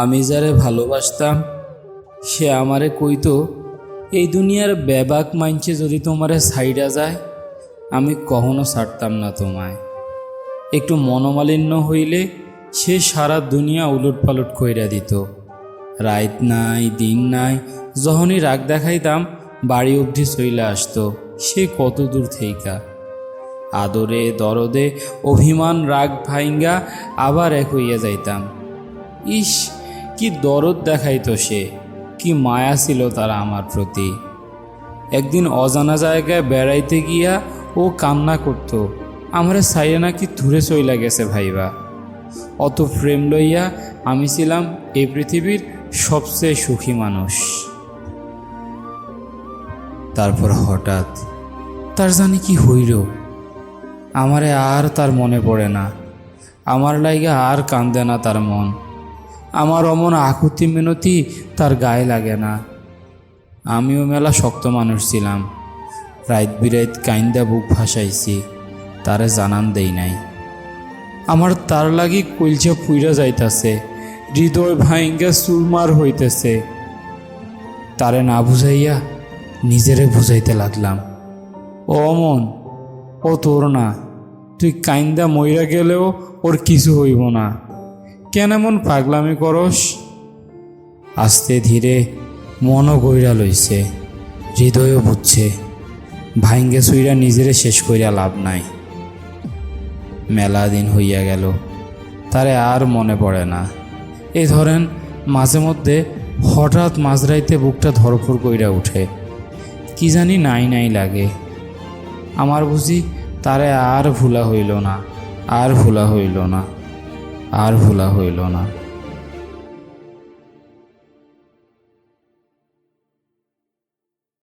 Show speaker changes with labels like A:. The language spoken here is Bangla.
A: আমি যারে ভালোবাসতাম, সে আমারে কইতো, এই দুনিয়ার ব্যাবাক মাইনছে যদি তোমারে সাইডা যায়, আমি কখনো ছাড়তাম না তোমায়। একটু মনোমালিন্য হইলে সে সারা দুনিয়া উলট পালট কইরা দিত। রাত নাই, দিন নাই, যখনই রাগ দেখাইতাম, বাড়ি অবধি চইলে আসতো, সে কত দূর থেইকা। আদরে, দরদে, অভিমান, রাগ ভাইঙ্গা আবার এক হইয়া যাইতাম। ইস কি দরদ দেখাইতো সে, কি মায়া ছিল তারা আমার প্রতি। একদিন অজানা জায়গায় বেড়াইতে গিয়া ও কান্না করত, আমারে সাইয়া নাকি ধুরে চইলা গেছে ভাইবা। অত প্রেম লইয়া আমি ছিলাম এই পৃথিবীর সবচেয়ে সুখী মানুষ। তারপর হঠাৎ, তার জানি কি হইল? আমারে আর তার মনে পড়ে না। আমার লাইগা আর কান্দে না তার মন। আমার অমন আকুতি মিনতি তার গায়ে লাগে না। আমিও মেলা শক্ত মানুষ ছিলাম। রাইত বিরাইত কাইন্দা বুক ভাসাইছি, তারে জানান দেই নাই। আমার তার লাগি কইলচা পুইরা যাইতাছে, হৃদয় ভাইঙ্গা চুরমার হইতেছে। তারে না বুঝাইয়া নিজেরে বুঝাইতে লাগলাম। ও অমন, ও তোর না, তুই কাইন্দা মইরা গেলেও ওর কিছু হইব না। কেন এমন পাগলামি করস? আস্তে ধীরে মনও গইরা লইছে, হৃদয়ও বুঝছে, ভাইঙ্গে সুইরা নিজেরে শেষ কইরা লাভ নাই। মেলা দিন হইয়া গেল, তারে আর মনে পড়ে না। এই ধরেন, মাঝে মধ্যে হঠাৎ মাঝরাইতে বুকটা ধরফর কইরা উঠে, কি জানি নাই নাই লাগে। আমার বুঝি তারে আর ভুলা হইল না, আর ভুলা হইল না। আর ভোলা হইল না।